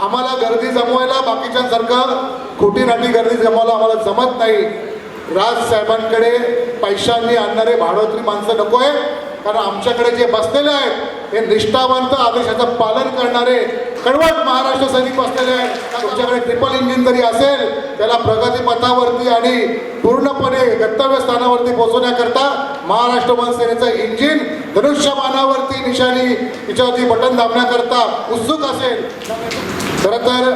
आम्हाला गर्दी जमवायला बाकीच्यांसारखं खोटी नाटी गर्दी जमवायला आम्हाला जमत नाही. राज साहेबांकडे पैशांनी आणणारे भाडोत्री माणसं नको आहे कारण आमच्याकडे जे बसलेले आहेत हे निष्ठावंत आदेशाचं पालन करणारे कडवट महाराष्ट्र सैनिक असलेले तुमच्याकडे ट्रिपल इंजिन जरी असेल त्याला प्रगतीपथावरती आणि पूर्णपणे गंतव्य स्थानावरती पोहोचवण्याकरता महाराष्ट्र मनसेनेचं इंजिन धनुष्यमानावरती निशाणी तिच्यावरती बटन दाबण्याकरता उत्सुक असेल. खरं तर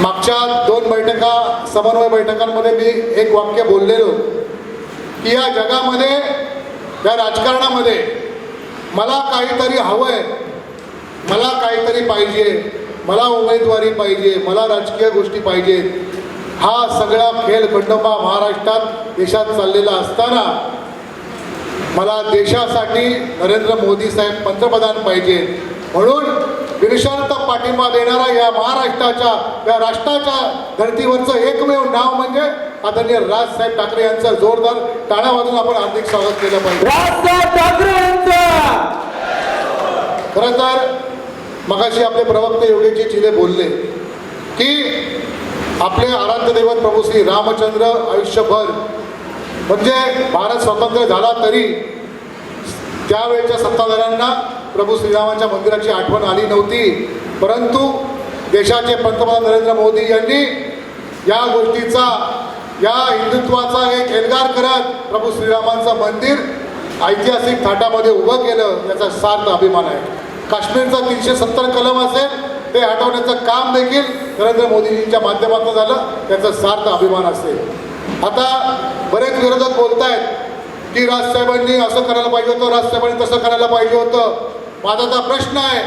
मागच्या दोन बैठका समन्वय बैठकांमध्ये मी एक वाक्य बोललेलो की या जगामध्ये या राजकारणामध्ये मला काहीतरी हवंय. मला काहीतरी पाहिजे. मला उमेदवारी पाहिजे. मला राजकीय गोष्टी पाहिजेत हा सगळा खेळ खंडोबा महाराष्ट्रात देशात चाललेला असताना मला देशासाठी नरेंद्र मोदी साहेब पंतप्रधान पाहिजे. म्हणून विनिशांत पाठिंबा देणारा या महाराष्ट्राच्या या राष्ट्राच्या धर्तीवरचं एकमेव नाव म्हणजे आदरणीय राजसाहेब ठाकरे यांचं जोरदार टाळ्या वाजून आपण हार्दिक स्वागत केलं पाहिजे. खरं तर मगाशी आपले प्रवक्ते योगेशजी चिले बोलले की आपले आराध्य दैवत प्रभू श्री रामचंद्र आयुष्यभर म्हणजे भारत स्वतंत्र झाला तरी त्यावेळच्या सत्ताधाऱ्यांना प्रभू श्रीरामाच्या मंदिराची आठवण आली नव्हती. परंतु देशाचे पंतप्रधान नरेंद्र मोदी यांनी या गोष्टीचा या हिंदुत्वाचा एक एल्गार करत प्रभू श्रीरामांचं मंदिर ऐतिहासिक थाटामध्ये उभं केलं याचा सार्थ अभिमान आहे. काश्मीरचा तीनशे सत्तर कलम असेल ते हटवण्याचं काम देखील नरेंद्र मोदीजींच्या माध्यमातून झालं त्याचा सार्थ अभिमान असेल. आता बरेच विरोधक बोलत आहेत की राजसाहेबांनी असं करायला पाहिजे होतं राजसाहेबांनी तसं करायला पाहिजे होतं. माझा तर प्रश्न आहे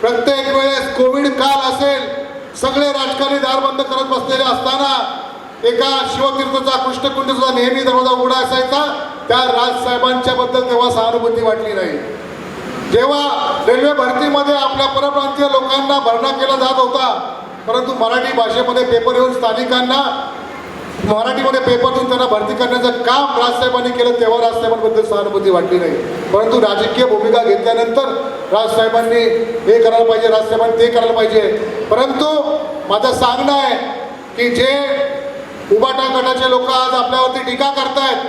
प्रत्येक वेळेस कोविड काल असेल सगळे राजकारणी दार बंद करत बसलेले असताना एका शिवतीर्थचा कृष्णकुंडचा नेहमी दरवाजा उघडा असायचा त्या राजसाहेबांच्या बद्दल तेव्हा सहानुभूती वाटली नाही. जेव्हा रेल्वे भरतीमध्ये आपल्या परप्रांतीय लोकांना भरणा केला जात होता परंतु मराठी भाषेमध्ये पेपर येऊन स्थानिकांना मराठीमध्ये पेपर देऊन त्यांना भरती करण्याचं काम राजसाहेबांनी केलं तेव्हा राजसाहेबांबद्दल सहानुभूती वाटली नाही. परंतु राजकीय भूमिका घेतल्यानंतर राजसाहेबांनी हे करायला पाहिजे राजसाहेबांनी ते करायला पाहिजे. परंतु माझं सांगणं आहे की जे उबाटा गटाचे लोक आज आपल्यावरती टीका करतायत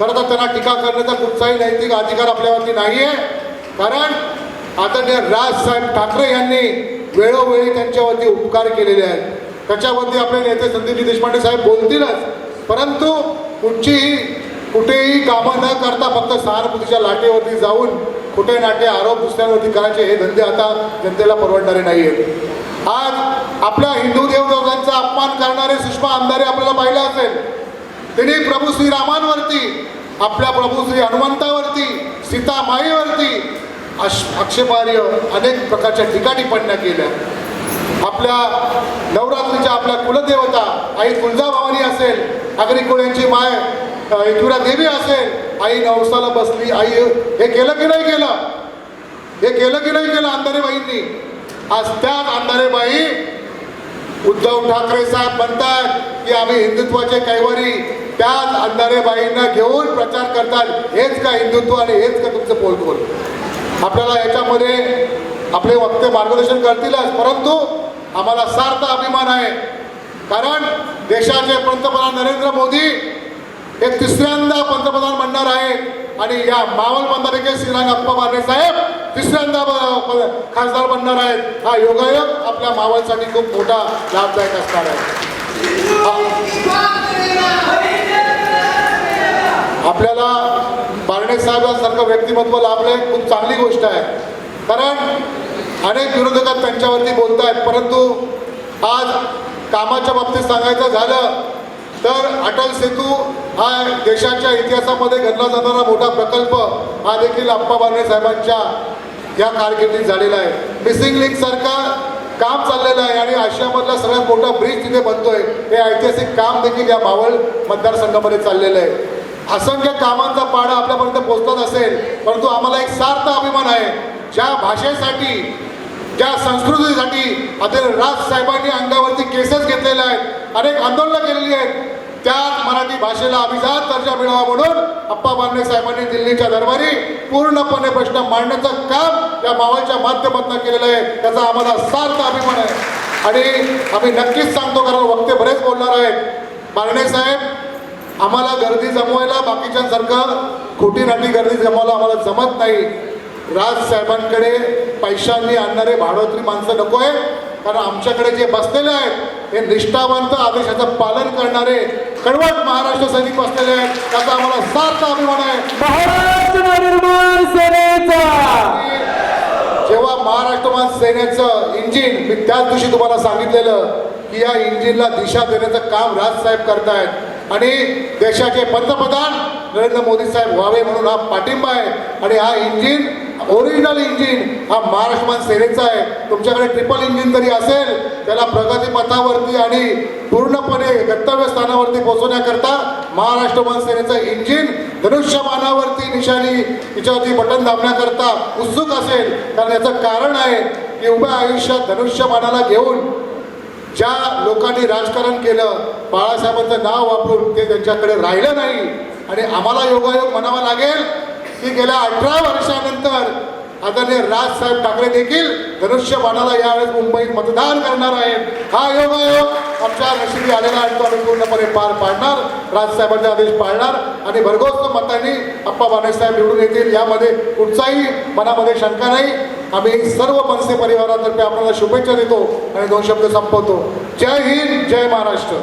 खरं तर त्यांना टीका करण्याचा कुठचाही नैतिक अधिकार आपल्यावरती नाही आहे कारण आदरणीय राजसाहेब ठाकरे यांनी वेळोवेळी त्यांच्यावरती उपकार केलेले आहेत. त्याच्यावरती आपले नेते संदीपजी देशपांडे साहेब बोलतीलच. परंतु कुठचीही कुठेही कामं न करता फक्त सहानुभूतीच्या लाटेवरती जाऊन कुठे नाटे आरोप दुसऱ्यांवरती करायचे हे धंदे आता जनतेला परवडणारे नाही आहेत आज आपल्या हिंदू देवदेवतांचा अपमान करणारे सुषमा आमदारे आपल्याला पाहिलं असेल. त्यांनी प्रभू श्रीरामांवरती आपल्या प्रभू श्री हनुमंतावरती सीतामाईवरती अश आक्षेपार्ह अनेक प्रकारच्या ठिकाणी पडण्यात गेल्या. आपल्या नवरात्रीच्या आपल्या कुलदेवता आई तुळजाभवानी असेल आगरी माय इंदुरा देवी असेल आई नवसाला बसली आई हे केलं की नाही केलं? हे केलं की नाही केलं अंधारेबाईंनी? आज त्याच अंधारेबाई उद्धव ठाकरे साहेब म्हणतात की आम्ही हिंदुत्वाचे कैवारी त्याच अंधारेबाईंना घेऊन प्रचार करतात. हेच का हिंदुत्व आणि हेच का तुमचं बोलबोल? आपल्याला याच्यामध्ये आपले वक्ते मार्गदर्शन करतीलच परंतु आम्हाला सार्थ अभिमान आहे. कारण देशाचे पंतप्रधान नरेंद्र मोदी हे तिसऱ्यांदा पंतप्रधान बनणार आहे आणि या मावळ बंधारेचे श्रीराम अप्पा मारणे साहेब तिसऱ्यांदा खासदार बनणार आहेत. हा योगायोग आपल्या मावळसाठी खूप मोठा लाभदायक असणार आहे. आपल्याला बारणे साहेबांसारखं व्यक्तिमत्व लाभलंय खूप चांगली गोष्ट आहे. कारण अनेक विरोधकात त्यांच्यावरती बोलत आहेत परंतु आज कामाच्या बाबतीत सांगायचं झालं तर अटल सेतू हा देशाच्या इतिहासामध्ये घडला जाणारा मोठा प्रकल्प हा देखील आप्पा बारणे साहेबांच्या या कारकिर्दीत झालेला आहे. मिसिंग लिंक सारखा काम चाललेलं आहे आणि आशियामधला सगळ्यात मोठा ब्रिज तिथे बनतोय. हे ऐतिहासिक काम देखील या मावळ मतदारसंघामध्ये चाललेलं आहे. असंख्य कामांचा पाडा आपल्यापर्यंत पोहोचत असेल परंतु आम्हाला एक सार्थ अभिमान आहे. ज्या भाषेसाठी ज्या संस्कृतीसाठी आता राज साहेबांनी अंगावरती केसेस घेतलेल्या आहेत अनेक आंदोलनं केलेली आहेत त्याच मराठी भाषेला अभिजात दर्जा मिळावा म्हणून अप्पा बांडे साहेबांनी दिल्लीच्या दरबारी पूर्णपणे प्रश्न मांडण्याचं काम या मावळच्या माध्यमातून केलेलं आहे. त्याचा आम्हाला सार्थ अभिमान आहे. आणि आम्ही नक्कीच सांगतो कारण वक्ते बरेच बोलणार आहेत. बारणे साहेब आम्हाला गर्दी जमवायला बाकीच्यांसारखं खोटी नाटी गर्दी जमवायला आम्हाला जमत नाही. राज साहेबांकडे पैशांनी आणणारे भाडोत्री माणसं नको आहे कारण आमच्याकडे जे बसलेले आहेत हे निष्ठावंत आदेशाचं पालन करणारे कडवट महाराष्ट्र सैनिक बसलेले आहेत. त्याचा आम्हाला सार्थ अभिमान आहे. महाराष्ट्र नवनिर्माण सेनेचा! जेव्हा महाराष्ट्रमान सेनेचं इंजिन मी त्याच दिवशी तुम्हाला सांगितलेलं की या इंजिनला दिशा देण्याचं काम राजसाहेब करतायत. आणि देशाचे पंतप्रधान नरेंद्र मोदी साहेब व्हावे म्हणून हा पाठिंबा आहे. आणि हा इंजिन ओरिजिनल इंजिन हा महाराष्ट्रमान सेनेचा आहे. तुमच्याकडे ट्रिपल इंजिन जरी असेल त्याला प्रगतीपथावरती आणि पूर्णपणे गंतव्य स्थानावरती पोहोचवण्याकरता महाराष्ट्रमान सेनेचं इंजिन धनुष्यमानावरती निशाणी तिच्यावरती बटन दाबण्याकरता उत्सुक असेल. कारण याचं कारण आहे की उभ्या आयुष्यात धनुष्यमानाला घेऊन ज्या लोकांनी राजकारण केलं बाळासाहेबांचं नाव वापरून ते त्यांच्याकडे राहिलं नाही. आणि आम्हाला योगायोग म्हणावा लागेल की गेल्या अठरा वर्षानंतर आदरणीय राजसाहेब ठाकरे देखील धनुष्यबाणाला यावेळेस मुंबईत मतदान करणार आहेत. हा योगायोग आमच्या नशिबी आलेला आहे तो आम्ही पूर्णपणे पार पाडणार. राजसाहेबांचे आदेश पाळणार आणि भरघोस मतांनी अप्पा बाणेसाहेब निवडून येतील. यामध्ये कुठचाही मनामध्ये शंका नाही. आम्ही सर्व मनसे परिवारातर्फे आपल्याला शुभेच्छा देतो आणि दोन शब्द संपवतो. जय हिंद जय महाराष्ट्र.